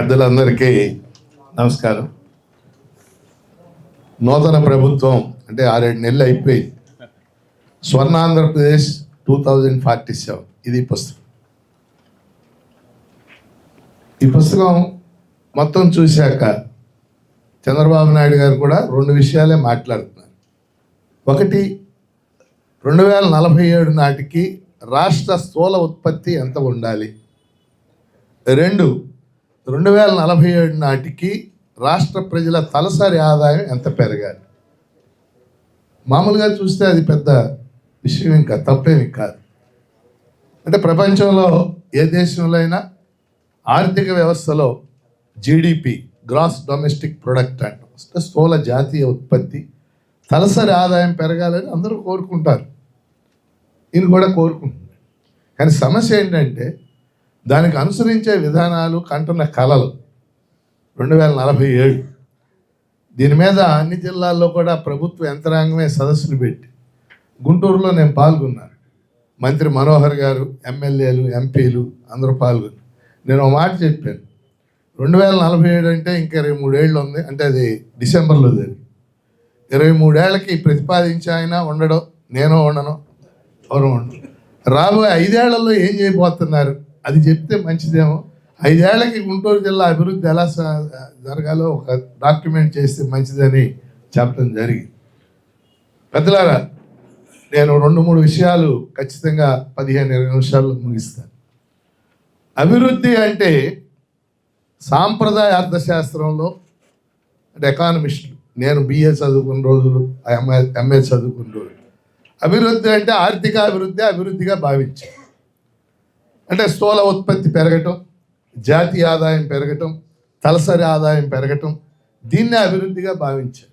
పెద్దలందరికీ నమస్కారం. నూతన ప్రభుత్వం అంటే ఆరేడు నెలలు అయిపోయి Swarna Andhra Pradesh two thousand forty seven ఇది పుస్తకం. ఈ పుస్తకం మొత్తం చూశాక చంద్రబాబు నాయుడు గారు కూడా రెండు విషయాలే మాట్లాడుతున్నారు. ఒకటి రెండు వేల నలభై ఏడు నాటికి రాష్ట్ర స్థూల ఉత్పత్తి ఎంత ఉండాలి? రెండు రెండు వేల నలభై ఏడు నాటికి రాష్ట్ర ప్రజల తలసరి ఆదాయం ఎంత పెరగాలి? మామూలుగా చూస్తే అది పెద్ద విషయం ఇంకా తప్పేమి కాదు. అంటే ప్రపంచంలో ఏ దేశంలో అయినా ఆర్థిక వ్యవస్థలో జీడిపి గ్రాస్ డొమెస్టిక్ ప్రొడక్ట్ అంటాం. అంటే స్థూల జాతీయ ఉత్పత్తి. తలసరి ఆదాయం పెరగాలని అందరూ కోరుకుంటారు. ఇది కూడా కోరుకుంటున్నారు కానీ సమస్య ఏంటంటే దానికి అనుసరించే విధానాలు కంటున్న కళలు రెండు వేల నలభై ఏడు. దీని మీద అన్ని జిల్లాల్లో కూడా ప్రభుత్వ యంత్రాంగమే సదస్సులు పెట్టి గుంటూరులో నేను పాల్గొన్నాను. మంత్రి మనోహర్ గారు ఎమ్మెల్యేలు ఎంపీలు అందరూ పాల్గొన్నారు. నేను ఒక మాట చెప్పాను. రెండు వేల నలభై ఏడు అంటే ఇంకా ఇరవై మూడేళ్ళు ఉంది అంటే అది డిసెంబర్లో జరిగింది. ఇరవై మూడేళ్ళకి ప్రతిపాదించి ఆయన ఉండడం నేను ఉండను ఎవరు ఉండను రాబోయే ఐదేళ్ళలో ఏం చేయబోతున్నారు? అది చెప్తే మంచిదేమో. ఐదేళ్ళకి గుంటూరు జిల్లా అభివృద్ధి ఎలా జరగాలో ఒక డాక్యుమెంట్ చేస్తే మంచిదని చెప్పడం జరిగింది. పెద్దలారా నేను రెండు మూడు విషయాలు ఖచ్చితంగా పదిహేను ఇరవై నిమిషాల్లో ముగిస్తాను. అభివృద్ధి అంటే సాంప్రదాయ అర్థశాస్త్రంలో అంటే ఎకానమిస్టులు నేను బిఏ చదువుకున్న రోజులు ఎంఏ ఎంఏ చదువుకున్న రోజులు. అభివృద్ధి అంటే ఆర్థిక అభివృద్ధి అభివృద్ధిగా భావించాను అంటే స్థూల ఉత్పత్తి పెరగటం జాతీయ ఆదాయం పెరగటం తలసరి ఆదాయం పెరగటం దీన్నే అభివృద్ధిగా భావించారు.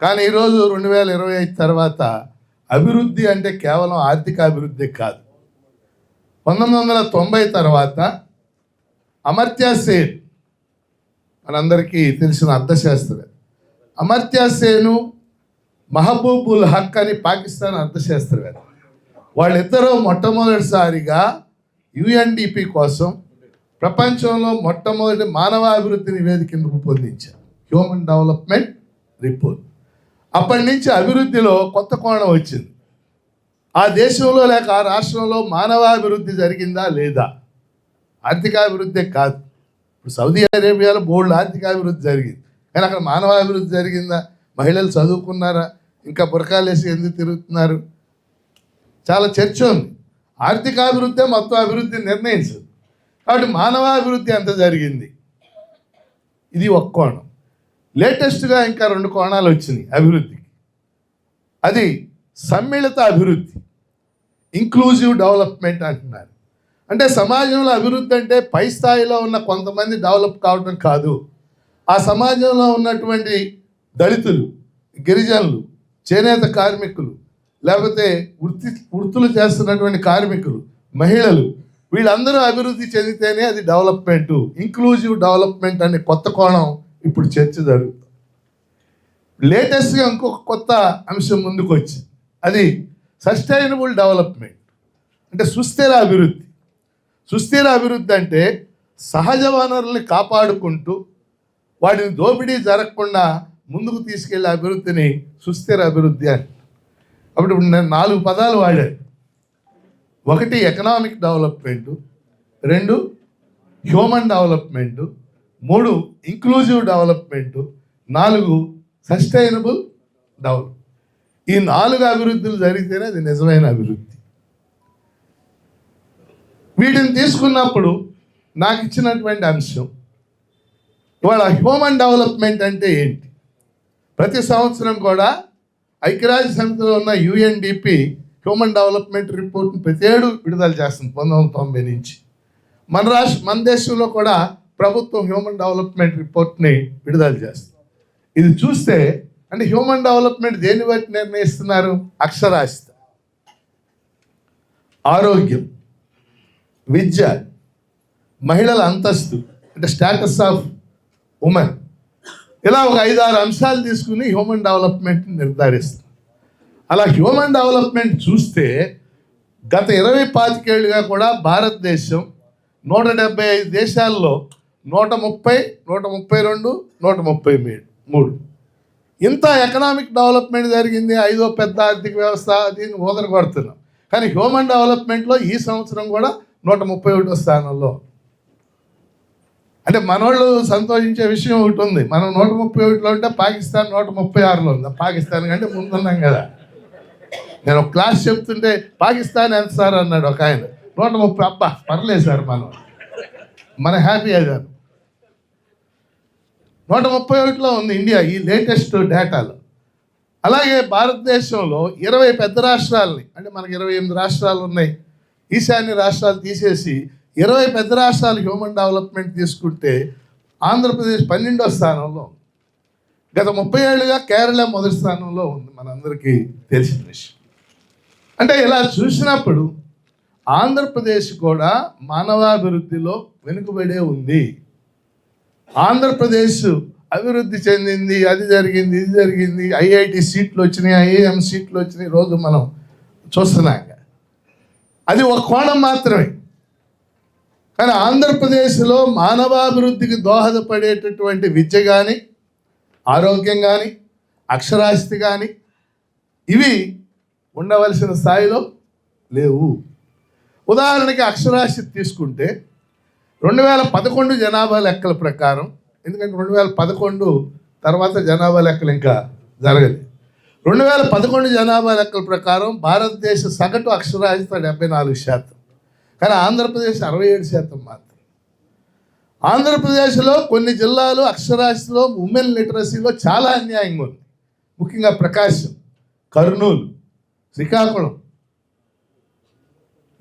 కానీ ఈరోజు రెండు వేల ఇరవై ఐదు తర్వాత అభివృద్ధి అంటే కేవలం ఆర్థిక అభివృద్ధి కాదు. పంతొమ్మిది వందల తొంభై తర్వాత అమర్త్య సేన్ మనందరికీ తెలిసిన అర్థశాస్త్రవేత్త అమర్త్య సేను మహబూబుల్ హక్ అని పాకిస్తాన్ అర్థశాస్త్రవేత్త వాళ్ళిద్దరూ మొట్టమొదటిసారిగా యుఎన్డిపి కోసం ప్రపంచంలో మొట్టమొదటి మానవాభివృద్ధి నివేదికను రూపొందించారు. హ్యూమన్ డెవలప్మెంట్ రిపోర్ట్ అప్పటి నుంచి అభివృద్ధిలో కొత్త కోణం వచ్చింది. ఆ దేశంలో లేక ఆ రాష్ట్రంలో మానవాభివృద్ధి జరిగిందా లేదా? ఆర్థికాభివృద్ధి కాదు. ఇప్పుడు సౌదీ అరేబియాలో బోల్డ్ ఆర్థికాభివృద్ధి జరిగింది. కానీ అక్కడ మానవాభివృద్ధి జరిగిందా? మహిళలు చదువుకున్నారా? ఇంకా బురకాలు వేసి ఎందుకు తిరుగుతున్నారు? చాలా చర్చ ఉంది. ఆర్థికాభివృద్ధి మొత్తం అభివృద్ధిని నిర్ణయించదు. కాబట్టి మానవాభివృద్ధి ఎంత జరిగింది? ఇది ఒక కోణం. లేటెస్ట్గా ఇంకా రెండు కోణాలు వచ్చినాయి అభివృద్ధికి. అది సమ్మిళిత అభివృద్ధి ఇంక్లూజివ్ డెవలప్మెంట్ అంటున్నారు. అంటే సమాజంలో అభివృద్ధి అంటే పై స్థాయిలో ఉన్న కొంతమంది డెవలప్ కావటం కాదు. ఆ సమాజంలో ఉన్నటువంటి దళితులు గిరిజనులు చేనేత కార్మికులు లేకపోతే వృత్తి వృత్తులు చేస్తున్నటువంటి కార్మికులు మహిళలు వీళ్ళందరూ అభివృద్ధి చెందితేనే అది డెవలప్మెంట్ ఇంక్లూజివ్ డెవలప్మెంట్ అనే కొత్త కోణం ఇప్పుడు చర్చ జరుగుతుంది. లేటెస్ట్గా ఇంకొక కొత్త అంశం ముందుకు వచ్చింది అది సస్టైనబుల్ డెవలప్మెంట్. అంటే సుస్థిర అభివృద్ధి. సుస్థిర అభివృద్ధి అంటే సహజ వనరుల్ని కాపాడుకుంటూ వాటిని దోపిడీ జరగకుండా ముందుకు తీసుకెళ్ళే అభివృద్ధిని సుస్థిర అభివృద్ధి అని అప్పుడు నేను నాలుగు పదాలు వాడాను. ఒకటి ఎకనామిక్ డెవలప్మెంట్ రెండు హ్యూమన్ డెవలప్మెంటు మూడు ఇంక్లూజివ్ డెవలప్మెంట్ నాలుగు సస్టైనబుల్ డెవలప్ ఈ నాలుగు అభివృద్ధులు జరిగితేనే అది నిజమైన అభివృద్ధి. వీటిని తీసుకున్నప్పుడు నాకు ఇచ్చినటువంటి అంశం ఇవాళ హ్యూమన్ డెవలప్మెంట్ అంటే ఏంటి? ప్రతి సంవత్సరం కూడా ఐక్యరాజ్య సమితిలో ఉన్న యుఎన్డిపి హ్యూమన్ డెవలప్మెంట్ రిపోర్ట్ని ప్రతి ఏడు విడుదల చేస్తుంది పంతొమ్మిది వందల తొంభై నుంచి. మన రాష్ట్ర మన దేశంలో కూడా ప్రభుత్వం హ్యూమన్ డెవలప్మెంట్ రిపోర్ట్ని విడుదల చేస్తుంది. ఇది చూస్తే అంటే హ్యూమన్ డెవలప్మెంట్ దేని బట్టి నిర్ణయిస్తున్నారు? అక్షరాస్యత. ఆరోగ్యం విద్య మహిళల అంతస్తు అంటే స్టాటస్ ఆఫ్ ఉమెన్. ఇలా ఒక ఐదు ఆరు అంశాలు తీసుకుని హ్యూమన్ డెవలప్మెంట్ నిర్ధారిస్తుంది. అలా హ్యూమన్ డెవలప్మెంట్ చూస్తే గత ఇరవై పాతికేళ్ళుగా కూడా భారతదేశం నూట డెబ్బై ఐదు దేశాల్లో నూట ముప్పై నూట ముప్పై రెండు నూట ముప్పై మూడు మూడు. ఇంత ఎకనామిక్ డెవలప్మెంట్ జరిగింది ఐదో పెద్ద ఆర్థిక వ్యవస్థ దీన్ని ఊదర కొడుతున్నాం కానీ హ్యూమన్ డెవలప్మెంట్లో ఈ సంవత్సరం కూడా నూట ముప్పై ఒకటో స్థానంలో అంటే మనోళ్ళు సంతోషించే విషయం ఒకటి ఉంది. మనం నూట ముప్పై ఒకటిలో ఉంటే పాకిస్తాన్ నూట ముప్పై ఆరులో ఉంది. పాకిస్తాన్ కంటే ముందున్నాం కదా. నేను ఒక క్లాస్ చెప్తుంటే పాకిస్తాన్ ఎంత సార్? అన్నాడు ఒక ఆయన. నూట ముప్పై అబ్బా పర్లేదు సార్ మనం. మన హ్యాపీ అయ్యాను నూట ముప్పై ఒకటిలో ఉంది ఇండియా ఈ లేటెస్ట్ డేటాలో. అలాగే భారతదేశంలో ఇరవై పెద్ద రాష్ట్రాలని అంటే మనకి ఇరవై ఎనిమిది రాష్ట్రాలు ఉన్నాయి ఈశాన్య రాష్ట్రాలు తీసేసి ఇరవై పెద్ద రాష్ట్రాలు హ్యూమన్ డెవలప్మెంట్ తీసుకుంటే ఆంధ్రప్రదేశ్ పన్నెండో స్థానంలో ఉంది. గత ముప్పై ఏళ్ళుగా కేరళ మొదటి స్థానంలో ఉంది మనందరికీ తెలిసిన విషయం. అంటే ఇలా చూసినప్పుడు ఆంధ్రప్రదేశ్ కూడా మానవాభివృద్ధిలో వెనుకబడే ఉంది. ఆంధ్రప్రదేశ్ అభివృద్ధి చెందింది అది జరిగింది ఇది జరిగింది ఐఐటి సీట్లు వచ్చినాయి ఐఏఎం సీట్లు వచ్చినాయి రోజు మనం చూస్తున్నాం. అది ఒక కోణం మాత్రమే. కానీ ఆంధ్రప్రదేశ్లో మానవాభివృద్ధికి దోహదపడేటటువంటి విద్య కానీ ఆరోగ్యం కానీ అక్షరాస్యత కానీ ఇవి ఉండవలసిన స్థాయిలో లేవు. ఉదాహరణకి అక్షరాస్యత తీసుకుంటే రెండు వేల పదకొండు జనాభా లెక్కల ప్రకారం ఎందుకంటే రెండు వేల పదకొండు తర్వాత జనాభా లెక్కలు ఇంకా జరగలేదు రెండు వేల పదకొండు జనాభా లెక్కల ప్రకారం భారతదేశ సగటు అక్షరాస్యత డెబ్బై నాలుగు శాతం. కానీ ఆంధ్రప్రదేశ్ అరవై ఏడు శాతం మాత్రం. ఆంధ్రప్రదేశ్లో కొన్ని జిల్లాలు అక్షరాస్యతలో ఉమెన్ లిటరసీలో చాలా అన్యాయంగా ఉంది. ముఖ్యంగా ప్రకాశం కర్నూలు శ్రీకాకుళం.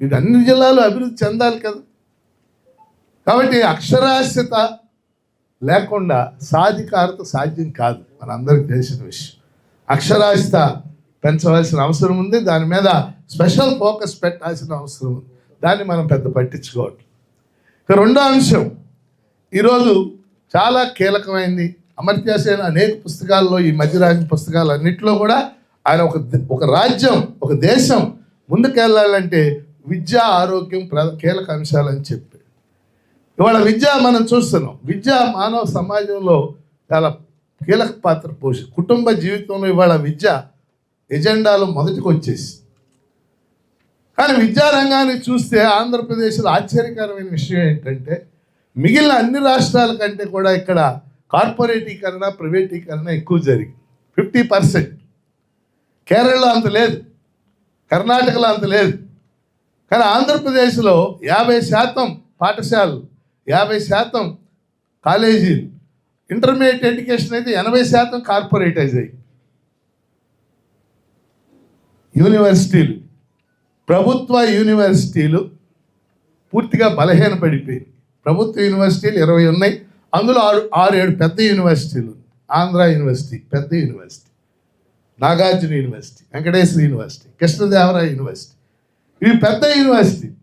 ఇది అన్ని జిల్లాలు అభివృద్ధి చెందాలి కదా. కాబట్టి అక్షరాస్యత లేకుండా సాధికారత సాధ్యం కాదు మన తెలిసిన విషయం. అక్షరాస్యత పెంచవలసిన అవసరం ఉంది. దాని మీద స్పెషల్ ఫోకస్ పెట్టాల్సిన అవసరం ఉంది. దాన్ని మనం పెద్ద పట్టించుకోవట్లేదు ఇక రెండో అంశం ఈరోజు చాలా కీలకమైంది. అమర్త్యసేన అనేక పుస్తకాల్లో ఈ మధ్యరాజ్య పుస్తకాలు అన్నింటిలో కూడా ఆయన ఒక ఒక రాజ్యం ఒక దేశం ముందుకెళ్ళాలంటే విద్య ఆరోగ్యం ప్ర కీలక అంశాలని చెప్పి ఇవాళ విద్య మనం చూస్తున్నాం. విద్య మానవ సమాజంలో చాలా కీలక పాత్ర పోషి కుటుంబ జీవితంలో ఇవాళ విద్య ఎజెండాలో మొదటికి వచ్చేసి కానీ విద్యారంగాన్ని చూస్తే ఆంధ్రప్రదేశ్లో ఆశ్చర్యకరమైన విషయం ఏంటంటే మిగిలిన అన్ని రాష్ట్రాల కంటే కూడా ఇక్కడ కార్పొరేటీకరణ ప్రైవేటీకరణ ఎక్కువ జరిగింది. Fifty percent. కేరళలో అంత లేదు. కర్ణాటకలో అంత లేదు. కానీ ఆంధ్రప్రదేశ్లో యాభై శాతం పాఠశాలలు యాభై శాతం కాలేజీలు ఇంటర్మీడియట్ ఎడ్యుకేషన్ అయితే ఎనభై శాతం కార్పొరేటైజ్ అయ్యి యూనివర్సిటీలు. ప్రభుత్వ యూనివర్సిటీలు పూర్తిగా బలహీనపడిపోయింది ప్రభుత్వ యూనివర్సిటీలు ఇరవై ఉన్నాయి. అందులో ఆరు ఆరు ఏడు పెద్ద యూనివర్సిటీలు ఆంధ్ర యూనివర్సిటీ పెద్ద university Nagarjuna university Venkateswara university Krishnadevaraya university. ఇవి పెద్ద యూనివర్సిటీ.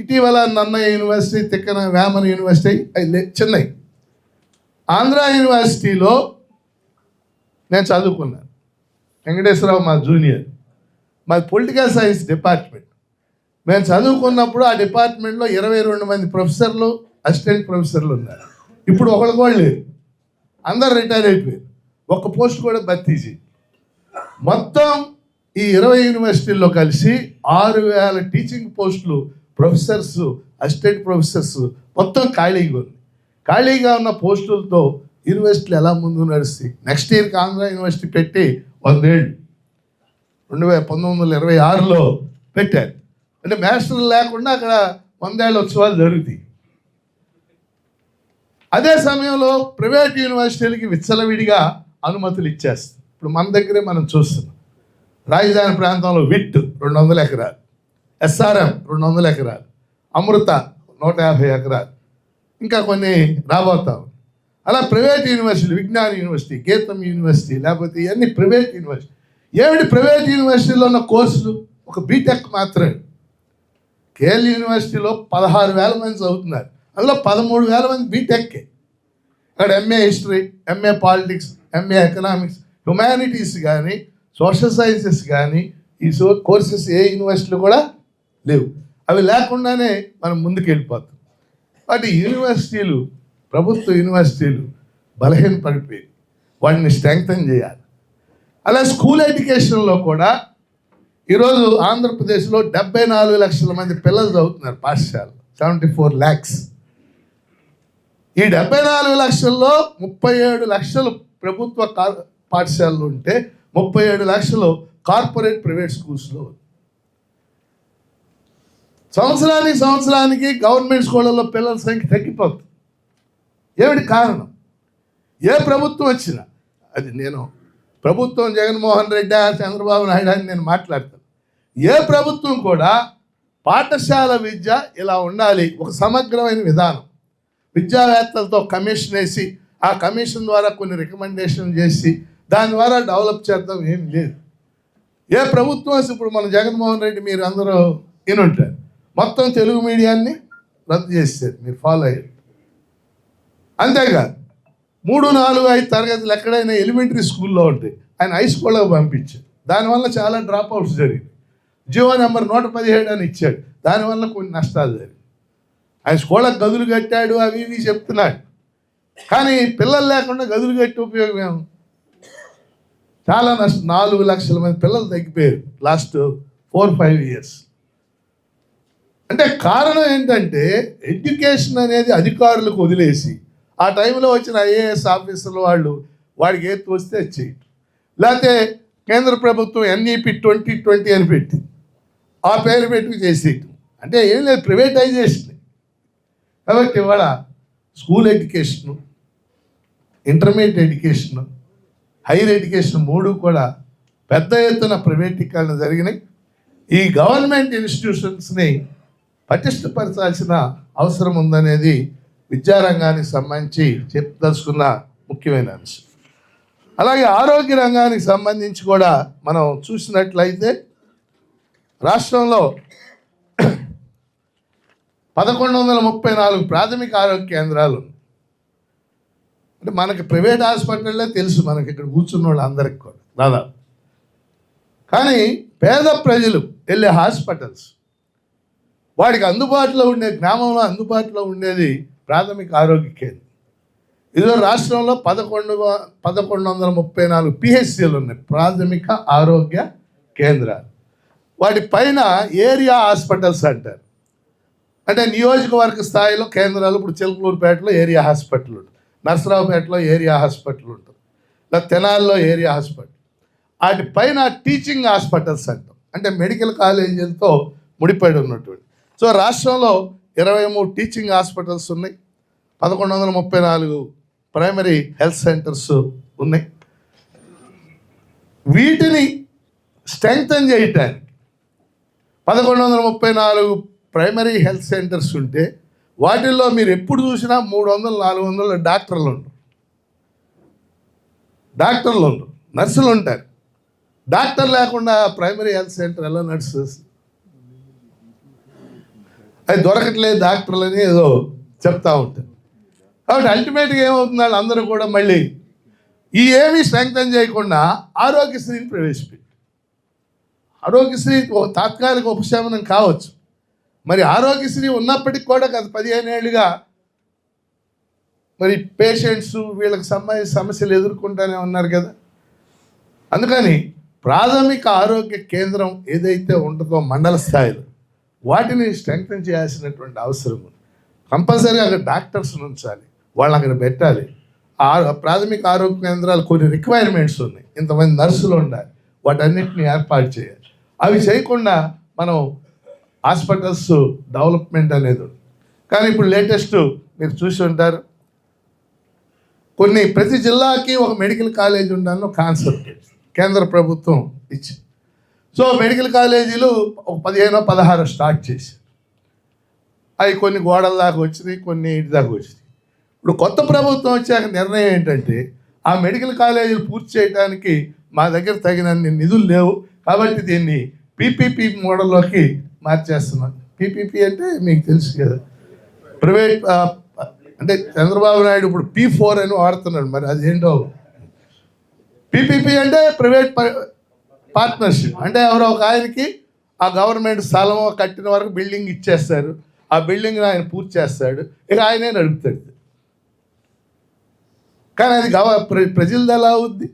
ఇటీవల నన్నయ్య యూనివర్సిటీ తిక్కన వేమన యూనివర్సిటీ అవి లే- ఆంధ్ర యూనివర్సిటీలో నేను చదువుకున్నాను. వెంకటేశ్వరరావు మా జూనియర్. మాది పొలిటికల్ సైన్స్ డిపార్ట్మెంట్ మేము చదువుకున్నప్పుడు ఆ డిపార్ట్మెంట్లో ఇరవై రెండు మంది ప్రొఫెసర్లు అసిస్టెంట్ ప్రొఫెసర్లు ఉన్నారు. ఇప్పుడు ఒకళ్ళు కూడా లేరు. అందరు రిటైర్ అయిపోయారు. ఒక్క పోస్ట్ కూడా భర్తీ చేయి మొత్తం ఈ ఇరవై యూనివర్సిటీల్లో కలిసి ఆరు వేల టీచింగ్ పోస్టులు ప్రొఫెసర్స్ అసిస్టెంట్ ప్రొఫెసర్స్ మొత్తం ఖాళీగా ఉంది ఖాళీగా ఉన్న పోస్టులతో యూనివర్సిటీలు ఎలా ముందుకు నడుస్తాయి? నెక్స్ట్ ఇయర్కి ఆంధ్ర యూనివర్సిటీ పెట్టి వందేళ్ళు. రెండు వేల పంతొమ్మిది వందల ఇరవై ఆరులో పెట్టారు. అంటే మాస్టర్లు లేకుండా అక్కడ వందేళ్ళ ఉత్సవాలు జరుగుతాయి. అదే సమయంలో ప్రైవేట్ యూనివర్సిటీలకి విచ్చలవిడిగా అనుమతులు ఇచ్చేస్తారు. ఇప్పుడు మన దగ్గరే మనం చూస్తున్నాం. రాజధాని ప్రాంతంలో విట్ రెండు వందల ఎకరాలు. ఎస్ఆర్ఎం రెండు వందల ఎకరాలు. అమృత నూట యాభై ఎకరాలు. ఇంకా కొన్ని రాబోతాం అలా private university Vignana university Gitam university లేకపోతే ఇవన్నీ ప్రైవేట్ యూనివర్సిటీ ఏమిటి ప్రైవేట్ యూనివర్సిటీలో ఉన్న కోర్సులు? ఒక బీటెక్ మాత్రమే. కేఎల్ యూనివర్సిటీలో పదహారు వేల మంది చదువుతున్నారు. అందులో పదమూడు వేల మంది బీటెక్కే ఇక్కడ MA history MA politics MA economics humanities కానీ సోషల్ సైన్సెస్ కానీ ఈ సో కోర్సెస్ ఏ యూనివర్సిటీలు కూడా లేవు. అవి లేకుండానే మనం ముందుకు వెళ్ళిపోతాం వాటి యూనివర్సిటీలు ప్రభుత్వ యూనివర్సిటీలు బలహీన పడిపోయి వాటిని స్ట్రెంగ్తన్ చేయాలి. అలా స్కూల్ ఎడ్యుకేషన్లో కూడా ఈరోజు ఆంధ్రప్రదేశ్లో డెబ్బై నాలుగు లక్షల మంది పిల్లలు చదువుతున్నారు పాఠశాల సెవెంటీ ఫోర్ ల్యాక్స్. ఈ డెబ్బై నాలుగు లక్షల్లో ముప్పై ఏడు లక్షలు ప్రభుత్వ కార్ పాఠశాలలు ఉంటే ముప్పై ఏడు లక్షలు కార్పొరేట్ ప్రైవేట్ స్కూల్స్లో సంవత్సరానికి సంవత్సరానికి గవర్నమెంట్ స్కూళ్ళల్లో పిల్లల సంఖ్య తగ్గిపోతుంది. ఏమిటి కారణం? ఏ ప్రభుత్వం వచ్చినా అది నేను ప్రభుత్వం జగన్మోహన్ రెడ్డి చంద్రబాబు నాయుడు అని నేను మాట్లాడతాను. ఏ ప్రభుత్వం కూడా పాఠశాల విద్య ఇలా ఉండాలి ఒక సమగ్రమైన విధానం. విద్యావేత్తలతో కమిషన్ వేసి ఆ కమిషన్ ద్వారా కొన్ని రికమెండేషన్ చేసి దాని ద్వారా డెవలప్ చేద్దాం ఏం లేదు. ఏ ప్రభుత్వం ఇప్పుడు మన జగన్మోహన్ రెడ్డి మీరు అందరూ వినుంటారు మొత్తం తెలుగు మీడియాన్ని రద్దు చేశారు మీరు ఫాలో అయ్యారు. అంతేకాదు మూడు నాలుగు ఐదు తరగతులు ఎక్కడైనా ఎలిమెంటరీ స్కూల్లో ఉంటాయి ఆయన హై స్కూల్లోకి పంపించారు. దానివల్ల చాలా డ్రాప్ అవుట్స్ జరిగింది జియో నెంబర్ నూట పదిహేడు అని ఇచ్చాడు. దానివల్ల కొన్ని నష్టాలు జరిగాయి ఆయన స్కూళ్ళకి గదులు కట్టాడు అవి ఇవి చెప్తున్నాడు. కానీ పిల్లలు లేకుండా గదులు కట్టి ఉపయోగం చాలా నష్టం నాలుగు లక్షల మంది పిల్లలు తగ్గిపోయారు లాస్ట్ ఫోర్ ఫైవ్ ఇయర్స్ అంటే కారణం ఏంటంటే ఎడ్యుకేషన్ అనేది అధికారులకు వదిలేసి ఆ టైంలో వచ్చిన ఐఏఎస్ ఆఫీసర్లు వాళ్ళు వాడికి ఏ వస్తే చేయటం. లేకపోతే కేంద్ర ప్రభుత్వం ఎన్ఈపి ట్వంటీ ట్వంటీ అని పెట్టి ఆ పేరు పెట్టుకు చేసేయటం. అంటే ఏం లేదు ప్రైవేటైజేషన్. కాబట్టి ఇవాళ school education intermediate education higher education మూడు కూడా పెద్ద ఎత్తున ప్రైవేటీకరణ జరిగినాయి. ఈ గవర్నమెంట్ ఇన్స్టిట్యూషన్స్ని పటిష్టపరచాల్సిన అవసరం ఉందనేది విద్యారంగానికి సంబంధించి చెప్పదలుచుకున్న ముఖ్యమైన అంశం. అలాగే ఆరోగ్య రంగానికి సంబంధించి కూడా మనం చూసినట్లయితే రాష్ట్రంలో పదకొండు వందల ముప్పై నాలుగు ప్రాథమిక ఆరోగ్య కేంద్రాలు అంటే మనకి ప్రైవేట్ హాస్పిటల్లే తెలుసు మనకి ఇక్కడ కూర్చున్న వాళ్ళందరికీ కూడా దాదాపు. కానీ పేద ప్రజలు వెళ్ళే హాస్పిటల్స్ వాడికి అందుబాటులో ఉండే గ్రామంలో అందుబాటులో ఉండేది ప్రాథమిక ఆరోగ్య కేంద్రం. ఇదో రాష్ట్రంలో పదకొండు వ- పదకొండు వందల ముప్పై నాలుగు పిహెచ్సిలు ఉన్నాయి ప్రాథమిక ఆరోగ్య కేంద్రాలు. వాటి పైన ఏరియా హాస్పిటల్స్ అంటారు. అంటే నియోజకవర్గ స్థాయిలో కేంద్రాలు ఇప్పుడు చిలకలూరుపేటలో ఏరియా హాస్పిటల్ ఉంటుంది నర్సరావుపేటలో ఏరియా హాస్పిటల్ ఉంటుంది లేదా తెనాల్లో ఏరియా హాస్పిటల్. వాటి పైన టీచింగ్ హాస్పిటల్స్ అంటాం. అంటే మెడికల్ కాలేజీలతో ముడిపడి ఉన్నటువంటి. సో రాష్ట్రంలో ఇరవై మూడు టీచింగ్ హాస్పిటల్స్ ఉన్నాయి. పదకొండు వందల ముప్పై నాలుగు ప్రైమరీ హెల్త్ సెంటర్స్ ఉన్నాయి. వీటిని స్ట్రెంగ్తన్ చేయటానికి పదకొండు వందల ముప్పై నాలుగు ప్రైమరీ హెల్త్ సెంటర్స్ ఉంటే వాటిల్లో మీరు ఎప్పుడు చూసినా మూడు వందలు నాలుగు వందల డాక్టర్లు ఉండరు డాక్టర్లు ఉండరు నర్సులు ఉంటారు. డాక్టర్ లేకుండా ప్రైమరీ హెల్త్ సెంటర్ ఎలా నడుస్తుంది? అది దొరకట్లేదు డాక్టర్లు ఏదో చెప్తా ఉంటారు. కాబట్టి అల్టిమేట్గా ఏమవుతుంది? వాళ్ళు అందరూ కూడా మళ్ళీ ఈ ఏమీ స్ట్రెంగ్తన్ చేయకుండా ఆరోగ్యశ్రీని ప్రవేశపెట్టి ఆరోగ్యశ్రీ ఓ తాత్కాలిక ఉపశమనం కావచ్చు. మరి ఆరోగ్యశ్రీ ఉన్నప్పటికీ కూడా గత పదిహేను ఏళ్ళుగా మరి పేషెంట్స్ వీళ్ళకి సంబంధించిన సమస్యలు ఎదుర్కొంటూనే ఉన్నారు కదా. అందుకని ప్రాథమిక ఆరోగ్య కేంద్రం ఏదైతే ఉంటుందో మండల స్థాయిలో వాటిని స్ట్రెంగ్తన్ చేయాల్సినటువంటి అవసరం ఉంది. కంపల్సరీగా అక్కడ డాక్టర్స్ ఉంచాలి. వాళ్ళని అక్కడ పెట్టాలి. ప్రాథమిక ఆరోగ్య కేంద్రాలు కొన్ని రిక్వైర్మెంట్స్ ఉన్నాయి. ఇంతమంది నర్సులు ఉండాలి. వాటన్నిటిని ఏర్పాటు చేయాలి. అవి చేయకుండా మనం హాస్పిటల్స్ డెవలప్మెంట్ అనేది ఉంది. కానీ ఇప్పుడు లేటెస్ట్ మీరు చూసి ఉంటారు. కొన్ని ప్రతి జిల్లాకి ఒక మెడికల్ కాలేజ్ ఉండాలని కాన్సెప్ట్. కేంద్ర ప్రభుత్వం ఇచ్చి సో మెడికల్ కాలేజీలు ఒక పదిహేనో పదహారు స్టార్ట్ చేశారు. అవి కొన్ని గోడల దాకా వచ్చినాయి కొన్ని ఇంటి దాకా వచ్చినాయి. ఇప్పుడు కొత్త ప్రభుత్వం వచ్చాక నిర్ణయం ఏంటంటే ఆ మెడికల్ కాలేజీలు పూర్తి చేయడానికి మా దగ్గర తగినన్ని నిధులు లేవు. కాబట్టి దీన్ని పీపీపీ మోడల్లోకి మార్చేస్తున్నాం. పీపీపీ అంటే మీకు తెలుసు కదా. ప్రైవేట్ అంటే చంద్రబాబు నాయుడు ఇప్పుడు పీ ఫోర్ అని వాడుతున్నాడు. మరి అదేంటో? పీపీపీ అంటే ప్రైవేట్ పార్ట్నర్షిప్ అంటే ఎవరో ఒక ఆయనకి ఆ గవర్నమెంట్ స్థలం కట్టిన వరకు బిల్డింగ్ ఇచ్చేస్తారు. ఆ బిల్డింగ్ ఆయన పూర్తి చేస్తాడు. ఇక ఆయనే నడుపుతాడు. కానీ అది గవ ప్ర- ప్రజలది ఎలా అవుద్ది?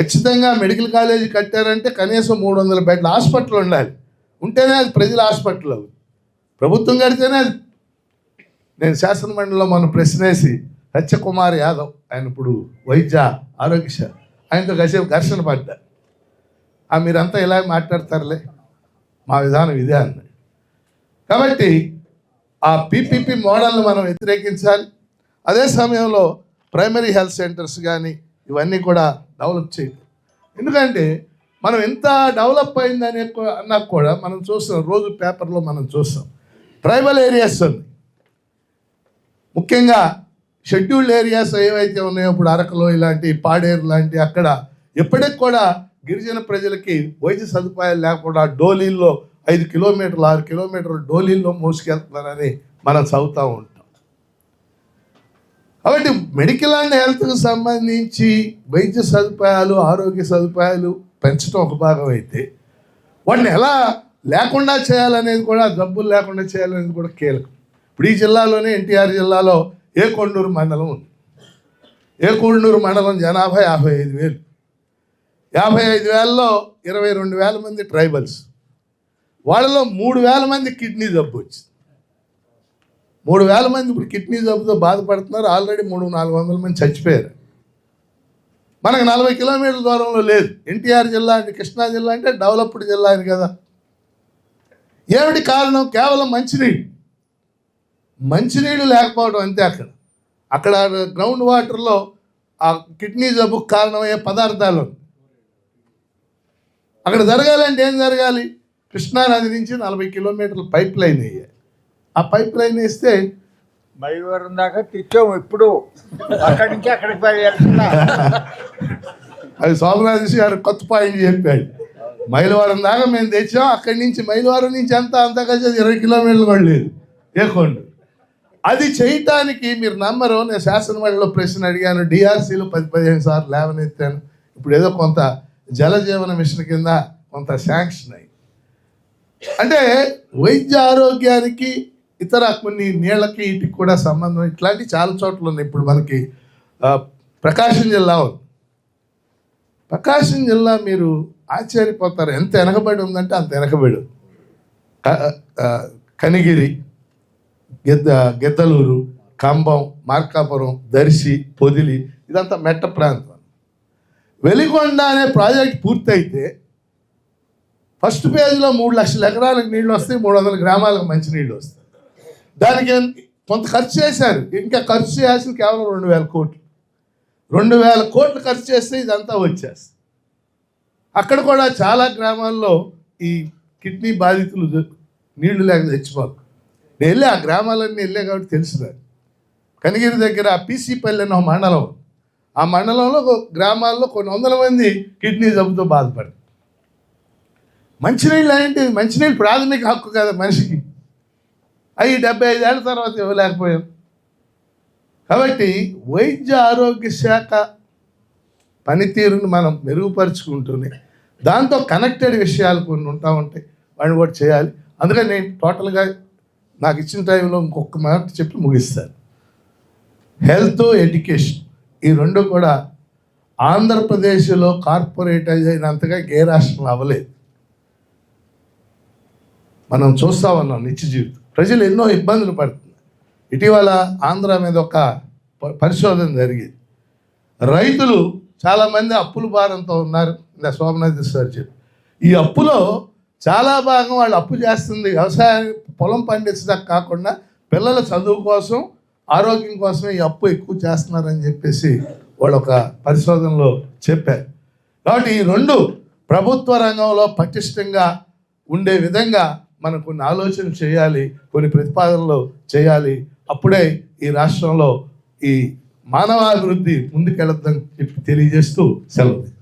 ఖచ్చితంగా మెడికల్ కాలేజీ కట్టారంటే కనీసం మూడు వందల బెడ్ల హాస్పిటల్ ఉండాలి. ఉంటేనే అది ప్రజల హాస్పిటల్ అవుతుంది ప్రభుత్వం కడితేనే అది. నేను శాసనమండలిలో మనం ప్రశ్నేసి సత్యకుమార్ యాదవ్ ఆయన ఇప్పుడు వైద్య ఆరోగ్య ఆయనతో కాసేపు ఘర్షణ పడ్డా. ఆ మీరంతా ఇలా మాట్లాడతారులే? మా విధానం ఇదే అన్నాడు కాబట్టి ఆ పీపీపీ మోడల్ని మనం వ్యతిరేకించాలి. అదే సమయంలో ప్రైమరీ హెల్త్ సెంటర్స్ కానీ ఇవన్నీ కూడా డెవలప్ చేయాలి ఎందుకంటే మనం ఎంత డెవలప్ అయిందని అన్నా కూడా మనం చూస్తాం రోజు పేపర్లో మనం చూస్తాం. ట్రైబల్ ఏరియాస్ ఉన్నాయి ముఖ్యంగా షెడ్యూల్డ్ ఏరియాస్ ఏవైతే ఉన్నాయో ఇప్పుడు అరకులో ఇలాంటి పాడేరు లాంటి అక్కడ ఇప్పటికి కూడా గిరిజన ప్రజలకి వైద్య సదుపాయాలు లేకుండా డోలీల్లో ఐదు కిలోమీటర్లు ఆరు కిలోమీటర్లు డోలీల్లో మోసుకెళ్తున్నారని మనం చదువుతూ ఉంటాం. కాబట్టి మెడికల్ అండ్ హెల్త్కి సంబంధించి వైద్య సదుపాయాలు ఆరోగ్య సదుపాయాలు పెంచడం ఒక భాగం అయితే వాటిని ఎలా లేకుండా చేయాలనేది కూడా జబ్బులు లేకుండా చేయాలనేది కూడా కీలకం. ఇప్పుడు ఈ జిల్లాలోనే ఎన్టీఆర్ జిల్లాలో ఏ కొండూరు మండలం ఉంది. ఏ కొండూరు మండలం జనాభా యాభై ఐదు వేలు. యాభై ఐదు వేలలో ఇరవై రెండు వేల మంది ట్రైబల్స్. వాళ్ళలో మూడు వేల మంది కిడ్నీ జబ్బు వచ్చింది. మూడు వేల మంది ఇప్పుడు కిడ్నీ జబ్బుతో బాధపడుతున్నారు. ఆల్రెడీ మూడు నాలుగు వందల మంది చచ్చిపోయారు. మనకు నలభై కిలోమీటర్ల దూరంలో లేదు. ఎన్టీఆర్ జిల్లా అంటే కృష్ణా జిల్లా అంటే డెవలప్డ్ జిల్లా అని కదా. ఏమిటి కారణం? కేవలం మంచినీళ్ళు. మంచినీళ్ళు లేకపోవడం అంతే అక్కడ. అక్కడ గ్రౌండ్ వాటర్లో ఆ కిడ్నీ జబ్బుకు కారణమయ్యే పదార్థాలు. ఉన్నాయి. అక్కడ జరగాలంటే ఏం జరగాలి? కృష్ణానది నుంచి నలభై కిలోమీటర్ల పైప్ లైన్ వేయాలి. ఆ పైప్ లైన్ వేస్తే మైలవరం దాకా తెచ్చాము ఇప్పుడు అక్కడి నుంచి అక్కడికి అది సోమనాథ్ గారు కొత్త పాయింట్ చెప్పాడు. మైలవరం దాకా మేము తెచ్చాం అక్కడి నుంచి మైలవరం నుంచి ఎంత అంత కలిసి ఇరవై కిలోమీటర్లు కూడా లేదు. ఏకోండు. అది చేయటానికి మీరు నమ్మరు నేను శాసనమండలిలో ప్రశ్న అడిగాను డిఆర్సీలో పది పదిహేను సార్లు లేవనెత్తాను. ఇప్పుడు ఏదో కొంత జలజీవన మిషన్ కింద కొంత శాంక్షన్ అయ్యి అంటే వైద్య ఆరోగ్యానికి ఇతర కొన్ని నీళ్ళకి వీటికి కూడా సంబంధం ఇట్లాంటి చాలా చోట్ల ఉన్నాయి. ఇప్పుడు మనకి ప్రకాశం జిల్లా ఉంది. ప్రకాశం జిల్లా మీరు ఆశ్చర్యపోతారు. ఎంత వెనకబడి ఉందంటే అంత వెనకబడి కనిగిరి గెద్ద గెద్దలూరు కంబం మార్కాపురం దర్శి పొదిలి ఇదంతా మెట్ట ప్రాంతం. వెలిగొండ అనే ప్రాజెక్ట్ పూర్తయితే ఫస్ట్ పేజ్లో మూడు లక్షల ఎకరాలకు నీళ్ళు వస్తాయి మూడు వందల గ్రామాలకు మంచి నీళ్ళు వస్తాయి. దానికి కొంత ఖర్చు చేశారు. ఇంకా ఖర్చు చేయాల్సిన కేవలం రెండు వేల కోట్లు. రెండు వేల కోట్లు ఖర్చు చేస్తే ఇదంతా వచ్చేస్తుంది. అక్కడ కూడా చాలా గ్రామాల్లో ఈ కిడ్నీ బాధితులు నీళ్ళు లేక తెచ్చిపోకు నేను వెళ్ళి ఆ గ్రామాలన్నీ వెళ్ళే కాబట్టి తెలుసు నాకు. కనిగిరి దగ్గర ఆ పీసీపల్లి అనే మండలం ఆ మండలంలో గ్రామాల్లో కొన్ని వందల మంది కిడ్నీ జబ్బుతో బాధపడతారు మంచినీళ్ళు అంటే మంచినీళ్ళు ప్రాథమిక హక్కు కదా మనిషికి. అవి డెబ్బై ఐదేళ్ళ తర్వాత ఇవ్వలేకపోయాం. కాబట్టి వైద్య ఆరోగ్య శాఖ పనితీరును మనం మెరుగుపరుచుకుంటూనే దాంతో కనెక్టెడ్ విషయాలు కొన్ని ఉంటా ఉంటాయి. వాడిని కూడా చేయాలి. అందుకని నేను టోటల్గా నాకు ఇచ్చిన టైంలో ఇంకొక మాట చెప్పి ముగిస్తాను. Health education. ఈ రెండు కూడా ఆంధ్రప్రదేశ్లో కార్పొరేటైజ్ అయినంతగా ఏ రాష్ట్రంలో అవ్వలేదు. మనం చూస్తా ఉన్నాం నిత్య జీవితం. ప్రజలు ఎన్నో ఇబ్బందులు పడుతున్నారు. ఇటీవల ఆంధ్ర మీద ఒక పరిశోధన జరిగింది. రైతులు చాలామంది అప్పుల భారంతో ఉన్నారు. ఇలా సోమనాథ్ సార్ చెప్పి. ఈ అప్పులో చాలా భాగం వాళ్ళు అప్పు చేస్తుంది. వ్యవసాయం పొలం పండించడానికి కాకుండా పిల్లల చదువు కోసం ఆరోగ్యం కోసమే ఈ అప్పు ఎక్కువ చేస్తున్నారని చెప్పేసి వాళ్ళు ఒక పరిశోధనలో చెప్పారు. కాబట్టి ఈ రెండు ప్రభుత్వ రంగంలో పటిష్టంగా ఉండే విధంగా మనం కొన్ని ఆలోచనలు చేయాలి కొన్ని ప్రతిపాదనలు చేయాలి. అప్పుడే ఈ రాష్ట్రంలో ఈ మానవాభివృద్ధి ముందుకెళ్ళద్దని చెప్పి తెలియజేస్తూ సెలవు.